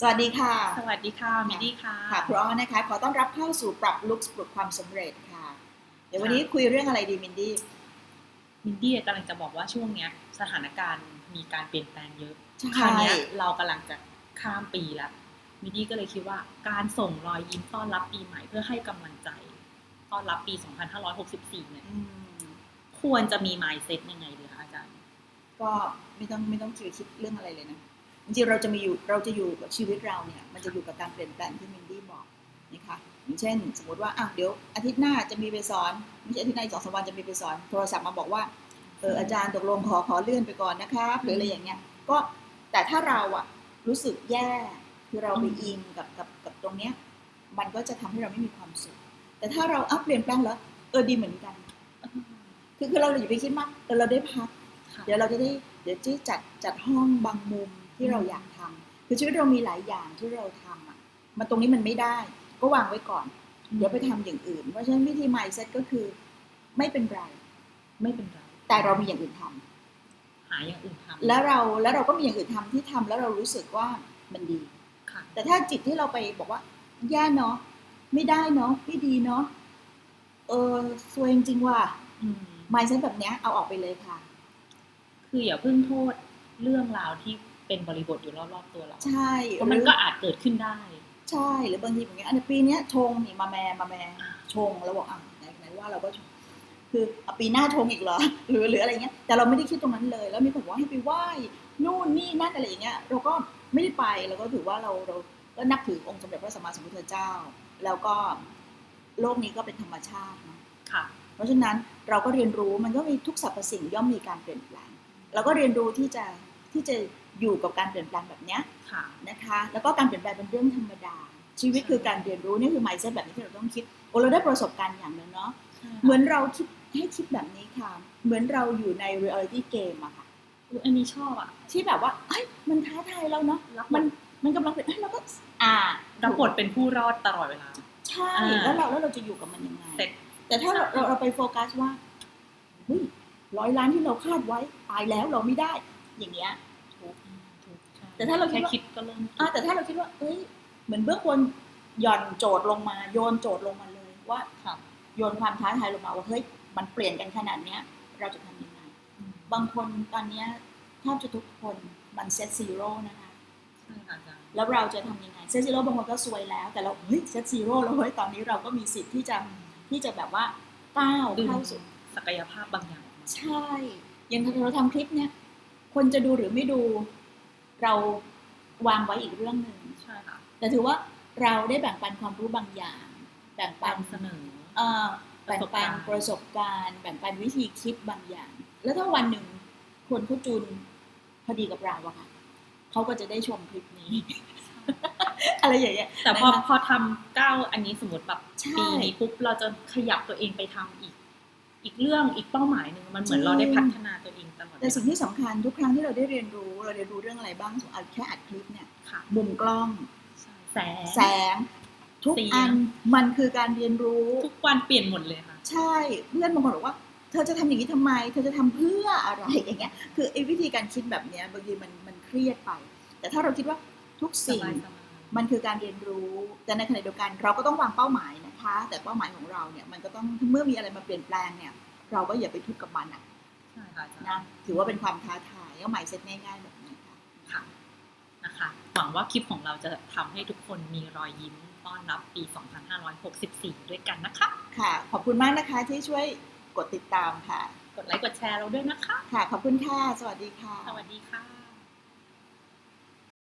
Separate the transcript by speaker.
Speaker 1: สวัสดีค่ะ
Speaker 2: สวัสดีค่ะ มินดี้ค่ะ
Speaker 1: ค่ะครูอ้อนะคะ ขอต้อนรับเข้าสู่ปรับลุคปลุกความสำเร็จค่ะ เดี๋ยววันนี้คุยเรื่องอะไรดีมินดี้
Speaker 2: มินดี้กำลังจะบอกว่าช่วงเนี้ย สถานการณ์มีการเปลี่ยนแปลงเยอะ
Speaker 1: ใช่
Speaker 2: คราวเนี้ยเรากำลังจะข้ามปีแล้วมินดี้ก็เลยคิดว่าการส่งรอยยิ้มต้อนรับปีใหม่เพื่อให้กำลังใจ ต้อนรับปี 2564 เนี่ย
Speaker 1: อืม
Speaker 2: ควรจะมี mindset ยังไงดีคะอาจารย์
Speaker 1: ก็ไม่ต้องไม่ต้องคิดเรื่องอะไรเลยนะ จริงๆเราจะมีอยู่เราจะอยู่กับชีวิตเราเนี่ยมันจะอยู่กับการเปลี่ยนแปลงที่มินดี้บอกนะคะอย่างเช่น สมมติว่าอะเดี๋ยวอาทิตย์หน้าจะมีไปสอนไม่ใช่อาทิตย์หน้าอีกสองสามวันจะมีไปสอนโทรศัพท์มาบอกว่าเอออาจารย์ตกลงขอขอเลื่อนไปก่อนนะครับหรืออะไรอย่างเงี้ยก็แต่ถ้าเราอะรู้สึกแย่คือเราไป
Speaker 2: อืม
Speaker 1: อิงกับกับกับตรงเนี้ยมันก็จะทำให้เราไม่มีความสุข แต่ถ้าเราอัพเปลี่ยนแปลงแล้วเออดีเหมือนกัน คือคือเราอย่าไปคิดมากเออเราได้พัก
Speaker 2: ค่ะ
Speaker 1: เดี๋ยวเราจะได้เดี๋ยวที่จัดจัดห้องบางมุม ที่เราอยากทำคือชีวิตเรามีหลายอย่างที่เราทำอะมันตรงนี้มันไม่ได้ ก็วางไว้ก่อน เดี๋ยวไปทำอย่างอื่น เพราะฉะนั้นวิธี mindset ก็คือ ไม่เป็นไร
Speaker 2: ไม่เป็นไร
Speaker 1: แต่เรามีอย่างอื่นทำ
Speaker 2: หาอย่างอื่นทำ
Speaker 1: แล้วเราแล้วเราก็มีอย่างอื่นทำที่ทำแล้วเรารู้สึกว่ามันดี
Speaker 2: ค่ะ
Speaker 1: แต่ถ้าจิตที่เราไปบอกว่า แย่เนาะไม่ได้เนาะไม่ดีเนาะเออซวยจริงๆว่ะ
Speaker 2: อืม
Speaker 1: mindset แบบเนี้ยเอาออกไปเลยค่ะ
Speaker 2: คืออย่าเพิ่งโทษเรื่องราวที่ เป็นบริบทอยู่รอบๆตัวเรา
Speaker 1: ใช่
Speaker 2: เพราะมันก็อาจเกิดขึ้นได้
Speaker 1: ใช่หรือบางทีอย่างเงี้ยอันนี้ปีเนี้ยชงนี่มาแม่มาแม่ชงแล้วบอกอะไหนไหนว่าเราก็ชงคืออะปีหน้าชงอีกเหรอหรือหรืออะไรเงี้ยแต่เราไม่ได้คิดตรงนั้นเลย แล้วมีคนบอกว่าให้ไปไหว้นู่นนี่นั่นอะไรอย่างเงี้ยเราก็ไม่ได้ไปเราก็ถือว่าเราเราก็นับถือองค์สมเด็จพระสัมมาสัมพุทธเจ้า แล้วก็โลกนี้ก็เป็นธรรมชาติเนอะ
Speaker 2: ค่ะ
Speaker 1: เพราะฉะนั้นเราก็เรียนรู้มันก็มีทุกสรรพสิ่งย่อมมีการเปลี่ยนแปลงเราก็เรียนรู้ที่จะที่จะ อยู่กับการเปลี่ยนแปลงแบบเนี้ย
Speaker 2: ค่ะ
Speaker 1: นะคะ แล้วก็การเปลี่ยนแปลงเป็นเรื่องธรรมดา ชีวิตคือการเรียนรู้นี่คือ mindset แบบนี้ที่เราต้องคิดโอ้เราได้ประสบการณ์อย่างหนึงเนาะเหมือนเราคิดให้คิดแบบนี้ค่ะ เหมือนเราอยู่ใน reality game อะค่ะ
Speaker 2: อุ๊ยอันนี้ชอบอะ
Speaker 1: ที่แบบว่าเอ้ยมันท้าทายเราเนาะ
Speaker 2: รับบ
Speaker 1: มัน
Speaker 2: ท
Speaker 1: มันกำลังเป็นเอ้ยเราก็อ่า
Speaker 2: รับบทเป็นผู้รอดตลอดเวลา
Speaker 1: ใช่
Speaker 2: อ่า
Speaker 1: แล้วเราแล้วเราจะอยู่กับมันยังไง
Speaker 2: เสร็จ
Speaker 1: แต่ถ้าเราเราเราไปโฟกัสว่าเฮ้ยร้อยล้านที่เราคาดไว้ตายแล้วเราไม่ได้อย่างเงี้ย
Speaker 2: ทุกทุกใช่
Speaker 1: แต่ถ้าเราคิด
Speaker 2: แค่
Speaker 1: ว่า
Speaker 2: คิดก็เริ่ม
Speaker 1: อะแต่ถ้าเราคิดว่าเอ้ยเหมือนเบื้องบนหย่อนโจทย์ลงมาโยนโจทย์ลงมาเลยว่า
Speaker 2: ค่ะ
Speaker 1: โยนความท้าทายลงมาว่าเฮ้ยมันเปลี่ยนกันขนาดเนี้ย เราจะทำยังไงบางคนตอนเนี้ยแทบจะทุกคนมันเซตซีโร่นะคะ
Speaker 2: ใช่ค่ะอาจารย์
Speaker 1: แล้วเราจะทำยังไงเซตซีโร่บางคนก็ซวยแล้ว แต่เราเฮ้ยเซตซีโร่แล้วเฮ้ยตอนนี้เราก็มีสิทธิ์ที่จะที่จะแบบว่าก้าว
Speaker 2: ดึง
Speaker 1: เข้าสู่
Speaker 2: ศักยภาพบางอย่างออกมา
Speaker 1: ใช่อย่างเราทำคลิปเนี้ยคนจะดูหรือไม่ดู เราวางไว้อีกเรื่องหนึ่ง
Speaker 2: ใช่ค่ะ
Speaker 1: แต่ถือว่าเราได้แบ่งปันความรู้บางอย่าง แบ่งปัน
Speaker 2: นำเสนอ
Speaker 1: เอ่อแบ่งปัน
Speaker 2: ป
Speaker 1: ประระ
Speaker 2: ส
Speaker 1: ส
Speaker 2: บบกา
Speaker 1: การรณ์ แบ่งปันวิธีคิดบางอย่าง แล้วถ้าวันหนึ่งคนเขาจูนพอดีกับเราอะค่ะเขาก็จะได้ชมคลิปนี้ อะไรอย่างเงี้ย
Speaker 2: แต่พอ
Speaker 1: นะคะ
Speaker 2: พอทำก้าวอันนี้สมมติแบบ
Speaker 1: ใช่
Speaker 2: ปีนี้ปุ๊บเราจะขยับตัวเองไปทำอีก อีกเรื่องอีกเป้าหมายหนึ่งมันเหมือน
Speaker 1: จริง
Speaker 2: เราได้พัฒนาตัวเองตลอด
Speaker 1: แต่สิ่งที่สำคัญทุกครั้งที่เราได้เรียนรู้เราเรียนรู้เรื่องอะไรบ้างสมมติเอาแค่อัดคลิปเนี่ย
Speaker 2: ค่ะ
Speaker 1: มุมกล้อง
Speaker 2: ใช่แสง
Speaker 1: แสงทุก
Speaker 2: เสียง
Speaker 1: อันมันคือการเรียนรู้
Speaker 2: ทุกวันเปลี่ยนหมดเลยค่ะ
Speaker 1: ใช่เพื่อนบางคนบอกว่าเธอจะทำอย่างนี้ทำไม เธอจะทำเพื่ออะไรอย่างเงี้ย คือไอ้วิธีการคิดแบบเนี้ยบางทีมันมันเครียดไป แต่ถ้าเราคิดว่าทุก
Speaker 2: ส
Speaker 1: สิ่ง
Speaker 2: บายสบาย
Speaker 1: มันคือการเรียนรู้ แต่ในขณะเดียวกันเราก็ต้องวางเป้าหมายนะ คะแต่เป้าหมายของเราเนี่ยมันก็ต้องเมื่อมีอะไรมาเปลี่ยนแปลงเนี่ย เราก็อย่าไปทุกข์กับมันอะ
Speaker 2: ใช่ค่ะอาจารย์
Speaker 1: นะถือว่าเป็นความท้าทายก็หมายเซ็ตง่ายๆแบบนี้ค่ะ
Speaker 2: ค่ะนะคะหวังว่าคลิปของเราจะทำให้ทุกคนมีรอยยิ้มต้อนรับปี 2564 ด้วยกันนะคะ
Speaker 1: ค่ะ ขอบคุณมากนะคะที่ช่วยกดติดตามค่ะ
Speaker 2: กดไลค์กดแชร์เราด้วยนะคะ
Speaker 1: ค่ะ ขอบคุณค่ะ สวัสดีค่ะ
Speaker 2: สวัสดีค่ะ